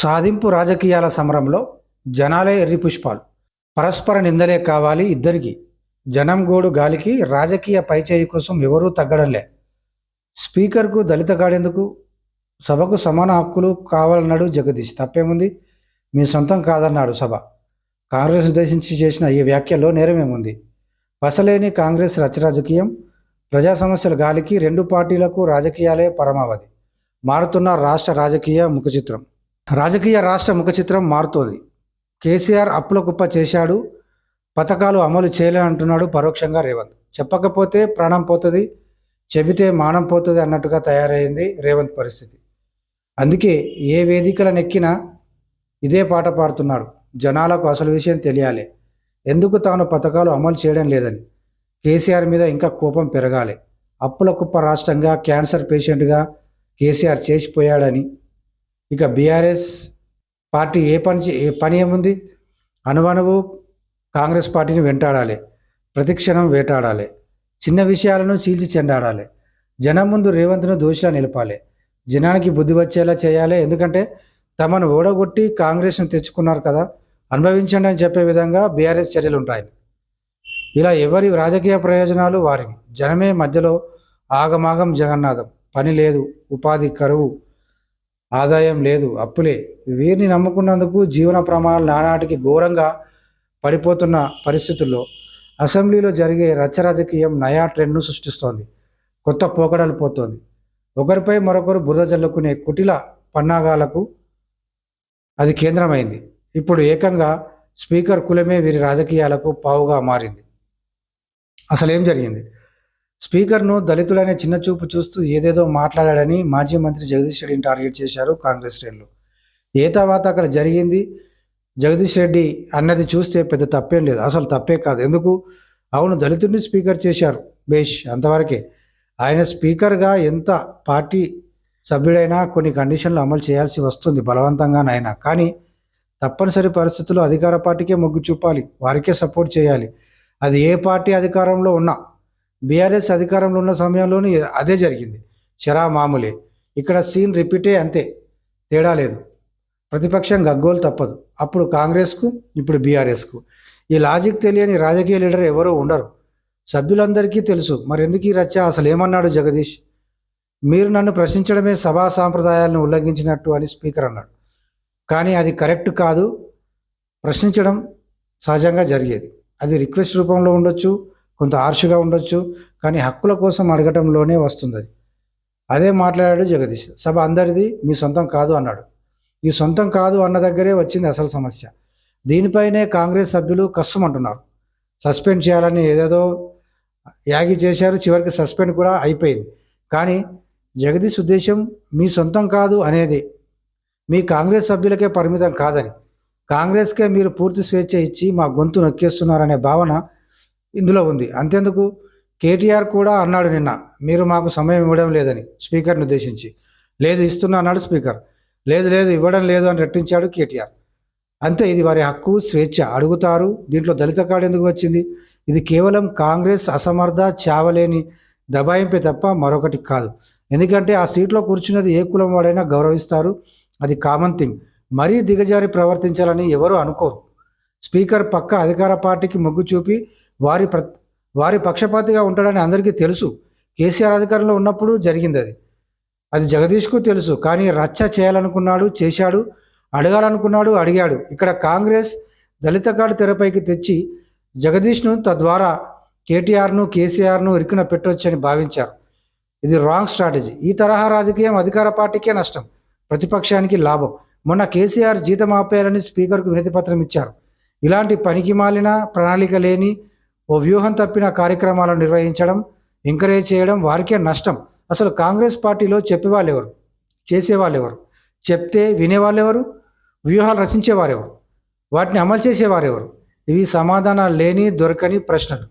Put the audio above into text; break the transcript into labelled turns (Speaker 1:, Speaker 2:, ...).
Speaker 1: సాధింపు రాజకీయాల సమరంలో జనాలే ఎర్రి పుష్పాలు. పరస్పర నిందలే కావాలి ఇద్దరికి. జనం గోడు గాలికి రాజకీయ పైచేయి కోసం ఎవరూ తగ్గడంలే స్పీకర్కు దళిత కాడేందుకు? సభకు సమాన హక్కులు కావాలన్నాడు జగదీష్. తప్పేముంది? మీ సొంతం కాదన్నాడు సభ. కాంగ్రెస్ ఉద్దేశించి చేసిన ఈ వ్యాఖ్యలో నేరమేముంది? వసలేని కాంగ్రెస్ రచరాజకీయం ప్రజా సమస్యల గాలికి రెండు పార్టీలకు రాజకీయాలే పరమావధి. మారుతున్న రాష్ట్ర రాజకీయ ముఖచిత్రం. రాజకీయ రాష్ట్ర ముఖచిత్రం మారుతోంది. కేసీఆర్ అప్పుల కుప్ప చేశాడు పథకాలు అమలు చేయలేనంటున్నాడు పరోక్షంగా రేవంత్. చెప్పకపోతే ప్రాణం పోతుంది చెబితే మానం పోతుంది అన్నట్టుగా తయారైంది రేవంత్ పరిస్థితి. అందుకే ఏ వేదికలనెక్కినా ఇదే పాట పాడుతున్నాడు. జనాలకు అసలు విషయం తెలియాలి. ఎందుకు తాను పథకాలు అమలు చేయడం లేదని. కేసీఆర్ మీద ఇంకా కోపం పెరగాలి. అప్పుల కుప్ప రాష్ట్రంగా క్యాన్సర్ పేషెంట్గా కేసీఆర్ చేసిపోయాడని ఇక బీఆర్ఎస్ పార్టీ ఏ పని ఏ పని ఏముంది? అనువనువు కాంగ్రెస్ పార్టీని వెంటాడాలి ప్రతిక్షణం వేటాడాలి చిన్న విషయాలను చీల్చి చెండాడాలి జనం ముందు రేవంత్ను దోషిలా నిలపాలి జనానికి బుద్ధి వచ్చేలా చేయాలి ఎందుకంటే తమను ఓడగొట్టి కాంగ్రెస్ను తెచ్చుకున్నారు కదా అనుభవించండి అని చెప్పే విధంగా బీఆర్ఎస్ చర్యలు ఉంటాయి. ఇలా ఎవరి రాజకీయ ప్రయోజనాలు వారివి? జనమే మధ్యలో ఆగమాగం జగన్నాథం. పని లేదు ఉపాధి కరువు. ఆదాయం లేదు అప్పులే. వీరిని నమ్ముకున్నందుకు జీవన ప్రమాణాలు నానాటికి ఘోరంగా పడిపోతున్న పరిస్థితుల్లో అసెంబ్లీలో జరిగే రచ్చ రాజకీయం నయా ట్రెండ్ను సృష్టిస్తోంది. కొత్త పోకడలు పోతోంది. ఒకరిపై మరొకరు బురద జల్లుకునే కుటిల పన్నాగాలకు అది కేంద్రమైంది. ఇప్పుడు ఏకంగా స్పీకర్ కులమే వీరి రాజకీయాలకు పావుగా మారింది. అసలేం జరిగింది? స్పీకర్ను దళితులనే చిన్న చూపు చూస్తూ ఏదేదో మాట్లాడాడని మాజీ మంత్రి జగదీష్ రెడ్డిని టార్గెట్ చేశారు కాంగ్రెస్ శ్రేణులు. ఏ తర్వాత అక్కడ జరిగింది? జగదీష్ రెడ్డి అన్నది చూస్తే పెద్ద తప్పేం లేదు. అసలు తప్పే కాదు. ఎందుకు? అవును దళితుడిని స్పీకర్ చేశారు బేష్ అంతవరకే. ఆయన స్పీకర్గా ఎంత పార్టీ సభ్యుడైనా కొన్ని కండిషన్లు అమలు చేయాల్సి వస్తుంది బలవంతంగానైనా కానీ తప్పనిసరి పరిస్థితుల్లో అధికార పార్టీకే మొగ్గు చూపాలి. వారికే సపోర్ట్ చేయాలి. అది ఏ పార్టీ అధికారంలో ఉన్నా బీఆర్ఎస్ అధికారంలో ఉన్న సమయంలోనే అదే జరిగింది. షరా మామూలే. ఇక్కడ సీన్ రిపీటే అంతే. తేడా లేదు. ప్రతిపక్షం గగ్గోలు తప్పదు. అప్పుడు కాంగ్రెస్కు ఇప్పుడు బీఆర్ఎస్కు. ఈ లాజిక్ తెలియని రాజకీయ లీడర్ ఎవరూ ఉండరు. సభ్యులందరికీ తెలుసు. మరెందుకు ఈ రచ్చ? అసలు ఏమన్నాడు జగదీష్? మీరు నన్ను ప్రశ్నించడమే సభా సాంప్రదాయాలను ఉల్లంఘించినట్టు అని స్పీకర్ అన్నాడు. కానీ అది కరెక్ట్ కాదు. ప్రశ్నించడం సహజంగా జరిగేది. అది రిక్వెస్ట్ రూపంలో ఉండొచ్చు. కొంత ఆర్షగా ఉండొచ్చు కానీ హక్కుల కోసం అడగటంలోనే వస్తుంది అది అదే మాట్లాడాడు జగదీష్. సభ అందరిది మీ సొంతం కాదు అన్నాడు. ఈ సొంతం కాదు అన్న దగ్గరే వచ్చింది అసలు సమస్య. దీనిపైనే కాంగ్రెస్ సభ్యులు కష్టమంటున్నారు సస్పెండ్ చేయాలని ఏదేదో యాగి చేశారు చివరికి సస్పెండ్ కూడా అయిపోయింది. కానీ జగదీష్ ఉద్దేశం మీ సొంతం కాదు అనేది మీ కాంగ్రెస్ సభ్యులకే పరిమితం కాదని. కాంగ్రెస్కే మీరు పూర్తి స్వేచ్ఛ ఇచ్చి మా గొంతు నొక్కేస్తున్నారనే భావన ఇందులో ఉంది. అంతేందుకు? కేటీఆర్ కూడా అన్నాడు నిన్న మీరు మాకు సమయం ఇవ్వడం లేదని స్పీకర్ని ఉద్దేశించి. లేదు ఇస్తున్నా అన్నాడు స్పీకర్. లేదు లేదు ఇవ్వడం లేదు అని రెట్టించాడు కేటీఆర్. అంతే ఇది వారి హక్కు స్వేచ్ఛ. అడుగుతారు దీంట్లో దళిత కార్డు ఎందుకు వచ్చింది? ఇది కేవలం కాంగ్రెస్ అసమర్థ చావలేని దబాయింపే తప్ప మరొకటి కాదు. ఎందుకంటే ఆ సీట్లో కూర్చున్నది ఏ కులం వాడైనా గౌరవిస్తారు. అది కామన్ థింగ్. మరీ దిగజారి ప్రవర్తించాలని ఎవరు అనుకోరు. స్పీకర్ పక్క అధికార పార్టీకి మొగ్గు చూపి వారి ప్ర వారి పక్షపాతిగా ఉంటాడని అందరికీ తెలుసు. కేసీఆర్ అధికారంలో ఉన్నప్పుడు జరిగింది అది. అది జగదీష్కు తెలుసు. కానీ రచ్చ చేయాలనుకున్నాడు చేశాడు అడగాలనుకున్నాడు అడిగాడు. ఇక్కడ కాంగ్రెస్ దళిత కార్డు తెరపైకి తెచ్చి జగదీష్ను తద్వారా కేటీఆర్ను కేసీఆర్ను ఇరికిన పెట్టవచ్చని భావించారు. ఇది రాంగ్ స్ట్రాటజీ. ఈ తరహా రాజకీయం అధికార పార్టీకే నష్టం ప్రతిపక్షానికి లాభం. మొన్న కేసీఆర్ జీతం ఆపేయాలని స్పీకర్కు వినతి పత్రం ఇచ్చారు. ఇలాంటి పనికి మాలిన ప్రణాళిక లేని ఓ వ్యూహం తప్పిన కార్యక్రమాలను నిర్వహించడం ఎంకరేజ్ చేయడం వారికే నష్టం. అసలు కాంగ్రెస్ పార్టీలో చెప్పేవాళ్ళు ఎవరు చేసేవాళ్ళు ఎవరు చెప్తే వినేవాళ్ళు ఎవరు వ్యూహాలు రచించేవారెవరు? వాటిని అమలు చేసేవారెవరు? ఇవి సమాధానాలు లేని దొరకని ప్రశ్నలు.